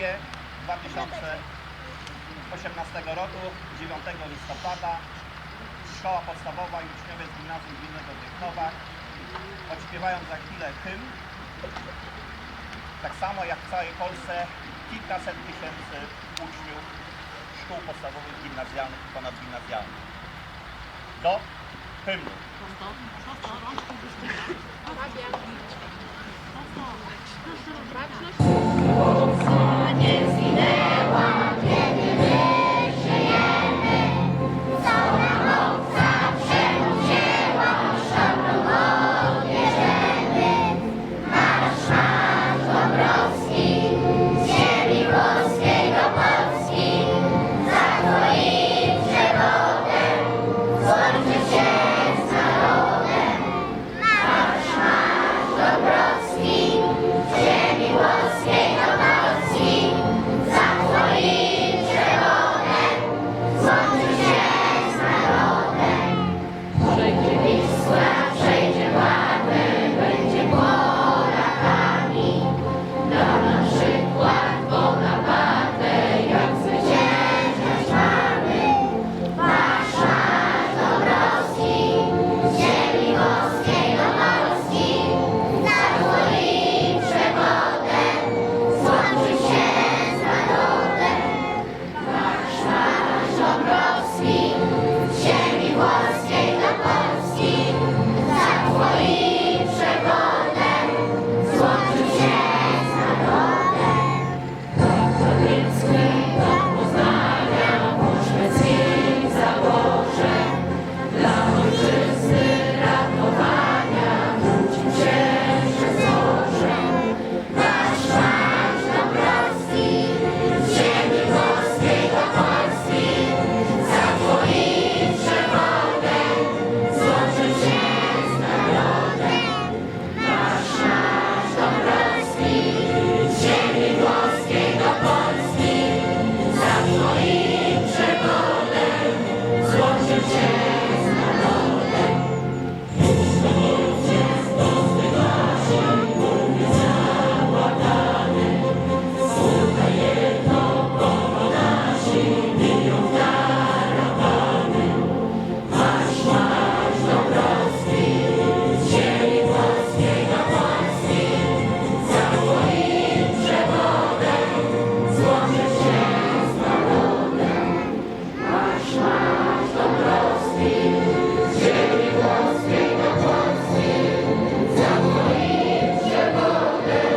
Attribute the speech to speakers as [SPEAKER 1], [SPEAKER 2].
[SPEAKER 1] 2018 roku, 9 listopada, Szkoła Podstawowa i Uczniowie z Gimnazjum Gminnego w Rychnowach odśpiewają za chwilę hymn. Tak samo jak w całej Polsce kilkaset tysięcy uczniów szkół podstawowych, gimnazjalnych i ponadgimnazjalnych. Do hymnu.
[SPEAKER 2] Baczność.